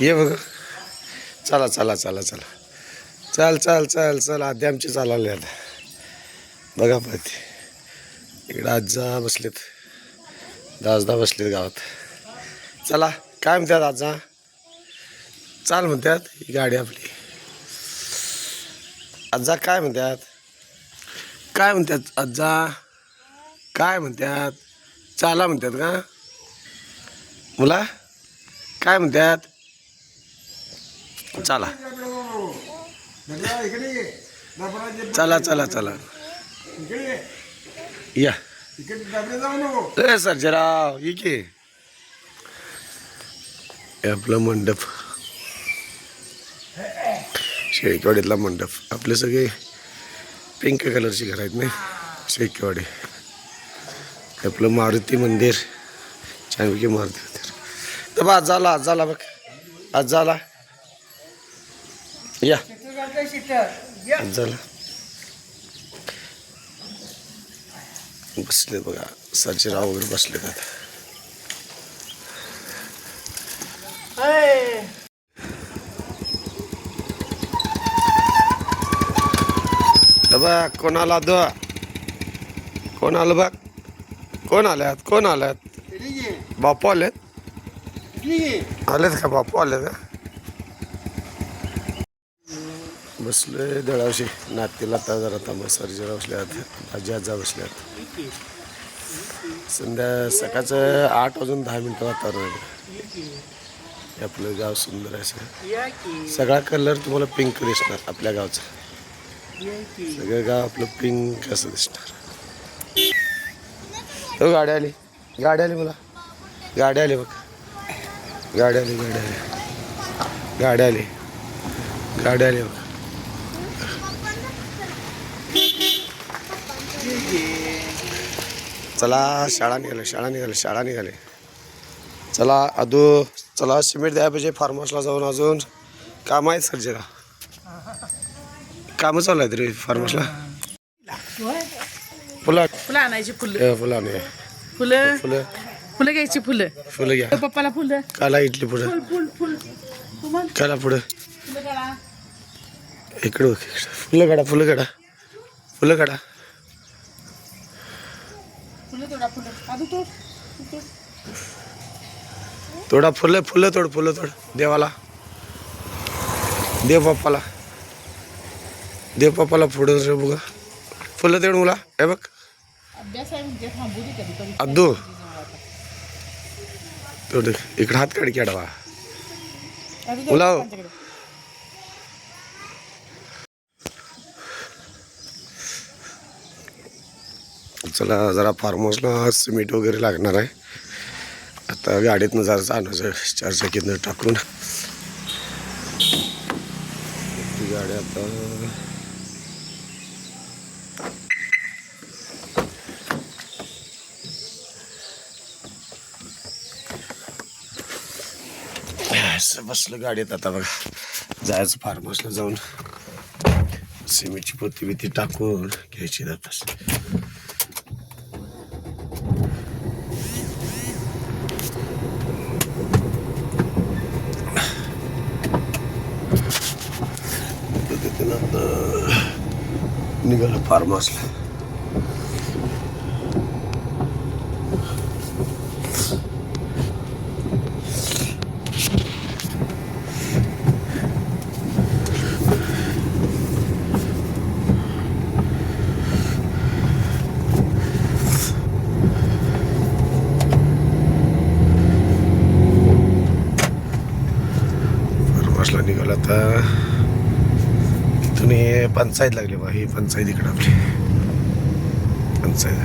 ये बघ. चला चला चला चला. चल चल चल चल. आधी आमची चालवले आता. बघा पाहते इकडं आजा बसलेत. दासदा बसलेत गावात. चला काय म्हणतात आजा चाल म्हणतात ही गाडी आपली. आजा काय म्हणतात? काय म्हणतात आजा काय म्हणतात? चाला म्हणतात का? मुला काय म्हणतात? चला. चला चला चला. या. ए सर्जराव ये की. आपलं मंडप. शेळकेवाडीतला मंडप. आपले सगळे पिंक कलरची घर आहेत ना शेळकेवाडी. आपलं मारुती मंदिर. छानपैकी मारुती मंदिर. तर बा आज झाला आज झाला बघ. आज झाला. या. झाला बसले बघा. सर्जराव वगैरे बसलेत आता. तर बघ कोण आला दो? कोण आलं बघ? कोण आल्यात? कोण आल्यात? बापू आलेत? आलेत का बापू? आलेत का? बसलोय दळावशी. नातीला आता जरा थांबा जरा बसल्यात आजी आजा बसल्यात. संध्या सकाळचं आठ वाजून दहा मिनटं वातावरण आहे. आपलं गाव सुंदर आहे सगळं सगळा कलर तुम्हाला पिंक दिसणार आपल्या गावचा. सगळं गाव आपलं पिंक असं दिसणार. हो गाडी आली. गाडी आली मला. गाडी आली बघ. गाडी आली गाडी आली. गाडी आली. गाडी आली बघ. चला शाळा निघाले शाळा निघाले शाळा निघाले. चला अदू चला सिमेंट द्यायला पाहिजे फार्म हाऊसला जाऊन अजून. काम आहेत सर जरा. कामं चालू आहेत रे फार्म हाऊसला फुलं फुलं आणायची फुलं. फुलं नाही फुलं? फुलं. फुलं घ्यायची फुलं. फुलं घ्या. पप्पाला फुलं. काला इडली पुढं. फुल काला पुढं. इकडं इकडं. फुलं काढा फुलं काढा. फुलं काढा फुलं तोडा फुलं फुलं तोड फुलं तोड देवाला. देव बाप्पाला. देव बाप्पाला रे बघा. फुलं तोड मुला हे बघ. म्हणजे थांबू दे कधी कधी. अद्दू तोड इकडं हात काढ की अडवा. आधी तोड मुला. चला जरा फार्म हाऊसला सिमेंट वगैरे लागणार आहे. आता गाडीतनं जरा चार चारचाकीतनं टाकून. ती गाडी आता बसलं गाडीत आता बघा. जायचं फार्म हाऊसला जाऊन. सिमेंटची पोती बिती टाकून घ्यायची जातात पद्धतीनं आता निघालं फार्म हाऊसला फार्म हाऊसला निघालं आता इथून हे पंचायत लागली बा ही पंचायत इकडं आपली. पंचायत.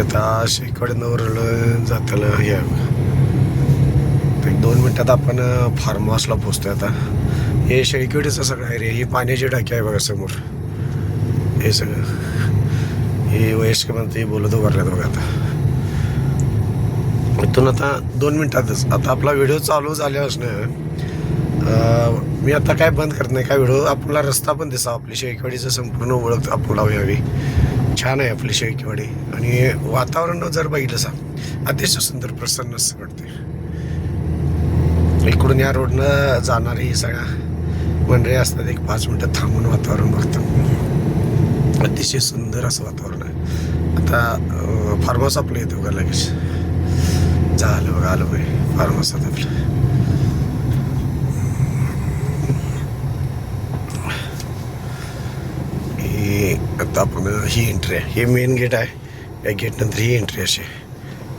आता शेकडनं वरलं जाताला हे एक दोन मिनटात आपण फार्म हाऊसला पोचतो आता. हे शेळकेवाडीचं सगळं आहे रे ही पाण्याची टाकी आहे बघा समोर. हे सगळं. हे वयस्क म्हणते बोलत उभारल्यात बघा आता. इथून आता दोन मिनटातच. आता आपला व्हिडिओ चालू झाल्यापासून अं, मी आता काय बंद करत नाही काय व्हिडिओ आपला रस्ता पण दिसा आपली शेळकेवाडीचं संपूर्ण ओळख आपला यावी छान आहे आपली शेळकेवाडी. आणि वातावरण जर बघितलं सा अतिशय सुंदर प्रसन्न असं वाटते इकडून या रोडनं जाणारी सगळ्या मंडळी असतात एक पाच मिनटं थांबून वातावरण बघतात. अतिशय सुंदर असं वातावरण आहे. आता फार्म हाऊस आपलं येतो का लगेच? झालं बघा आलं बाई फार्म हाऊस आपलं. आता आपण ही एंट्री आहे. हे मेन गेट आहे. या गेट नंतर ही एंट्री अशी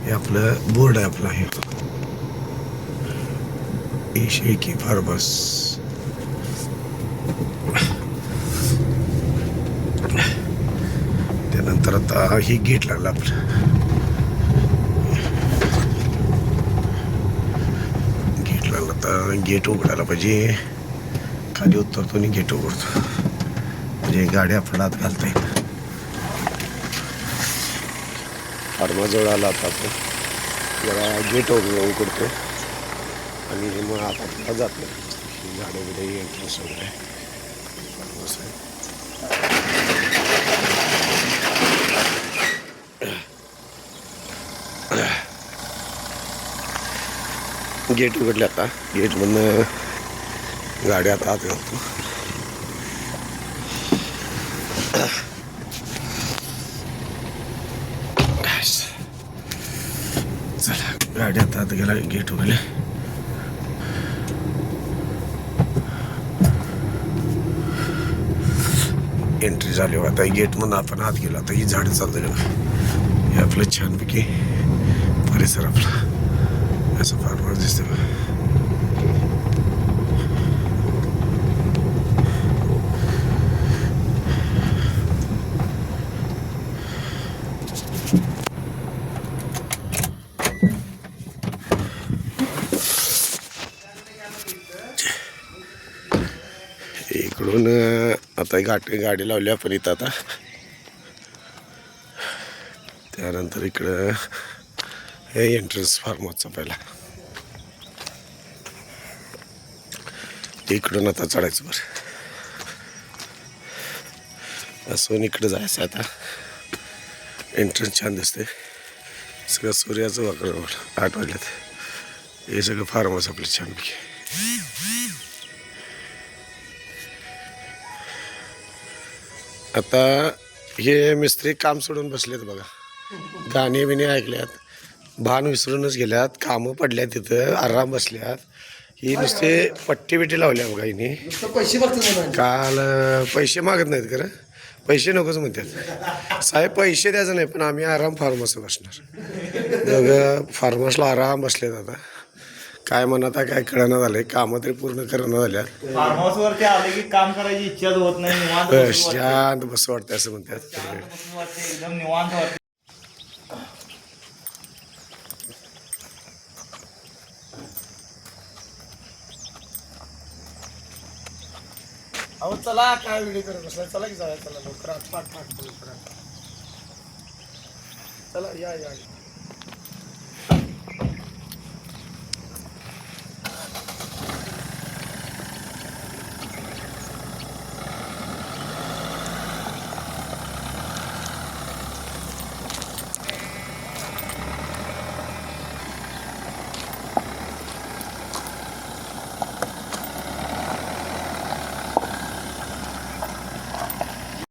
हे आपलं बोर्ड आहे आपलं. हे शेकी फार फार्मस त्यानंतर आता ही गेट लागलं आपलं. गेट लागलं आता गेट उघडायला पाहिजे. खाली उतरतो आणि गेट उघडतो. म्हणजे गाड्या फडात आत फार्माजवळ आला आता आपण जरा गेट उघडतो. आणि मग आता आपल्याला जातो. गाड्या बिड्या एंट्रन्स वगैरे फार्मस गेट उघडले आता. गेटमधनं गाड्या आता आत घालतो. चला गाडी आता आत गेला गेट उघडले एंट्री झाली आता गेट मधून आपण आत गेलो आता ही झाड चालतं हे आपलं छानपैकी परिसर आपला. असं फार फार दिसतं इकडून आता गाठी गाडी लावली आपण इथं आता. त्यानंतर इकडं हे एंट्रन्स फार्मचा पहिला. इकडून आता चढायचं बरं. असून इकडं जायचं आता. एंट्रन्स छान दिसते सगळं सूर्याचं वाकडं आठ वाजल्यात हे सगळं फार्मस आपलं छानपैकी. आता हे मिस्त्री काम सोडून बसलेत बघा. गाणे बिणे ऐकल्यात भान विसरूनच गेल्यात कामं पडल्यात तिथं आराम बसल्यात. ही नुसते पट्टी बिट्टी लावल्या बघा हिने. काल पैसे मागत नाहीत खरं. पैसे नकोच म्हणतात. साहेब पैसे द्यायचं नाही पण आम्ही आराम फार्मसला बसणार. दोघं फार्मसला आराम बसलेत आता. काय म्हणत काय कळणं झालंय कामं तरी पूर्ण करणं वाटते. शांत बस वाटतं असं म्हणतात बसून वाटते, एकदम निवांत वाटते अहो चला काय व्हिडिओ करत बसला चला की जाऊया चला लवकर. पाठ पाठ लवकर. चला या या.